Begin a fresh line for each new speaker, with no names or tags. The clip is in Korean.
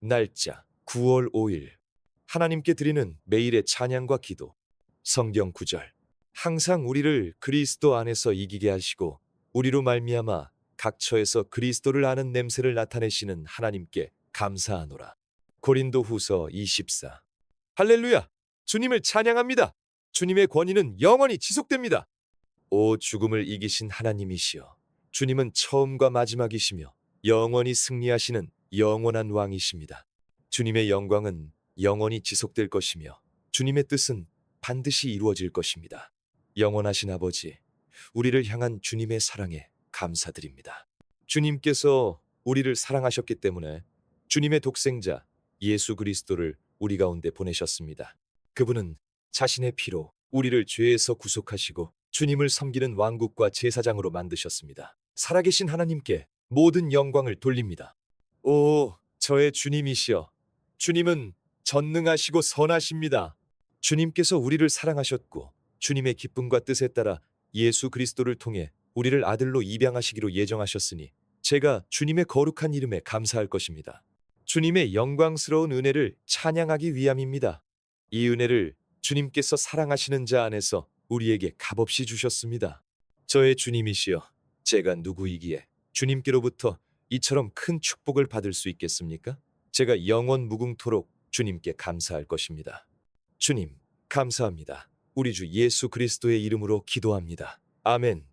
날짜 9월 5일 하나님께 드리는 매일의 찬양과 기도 성경 구절 항상 우리를 그리스도 안에서 이기게 하시고 우리로 말미암아 각처에서 그리스도를 아는 냄새를 나타내시는 하나님께 감사하노라. 고린도 후서 24 할렐루야! 주님을 찬양합니다. 주님의 권위는 영원히 지속됩니다. 오 죽음을 이기신 하나님이시여. 주님은 처음과 마지막이시며 영원히 승리하시는 영원한 왕이십니다. 주님의 영광은 영원히 지속될 것이며 주님의 뜻은 반드시 이루어질 것입니다. 영원하신 아버지, 우리를 향한 주님의 사랑에 감사드립니다. 주님께서 우리를 사랑하셨기 때문에 주님의 독생자 예수 그리스도를 우리 가운데 보내셨습니다. 그분은 자신의 피로 우리를 죄에서 구속하시고 주님을 섬기는 왕국과 제사장으로 만드셨습니다. 살아계신 하나님께 모든 영광을 돌립니다. 오, 저의 주님이시여. 주님은 전능하시고 선하십니다. 주님께서 우리를 사랑하셨고 주님의 기쁨과 뜻에 따라 예수 그리스도를 통해 우리를 아들로 입양하시기로 예정하셨으니 제가 주님의 거룩한 이름에 감사할 것입니다. 주님의 영광스러운 은혜를 찬양하기 위함입니다. 이 은혜를 주님께서 사랑하시는 자 안에서 우리에게 값없이 주셨습니다. 저의 주님이시여, 제가 누구이기에 주님께로부터 이처럼 큰 축복을 받을 수 있겠습니까? 제가 영원 무궁토록 주님께 감사할 것입니다. 주님, 감사합니다. 우리 주 예수 그리스도의 이름으로 기도합니다. 아멘.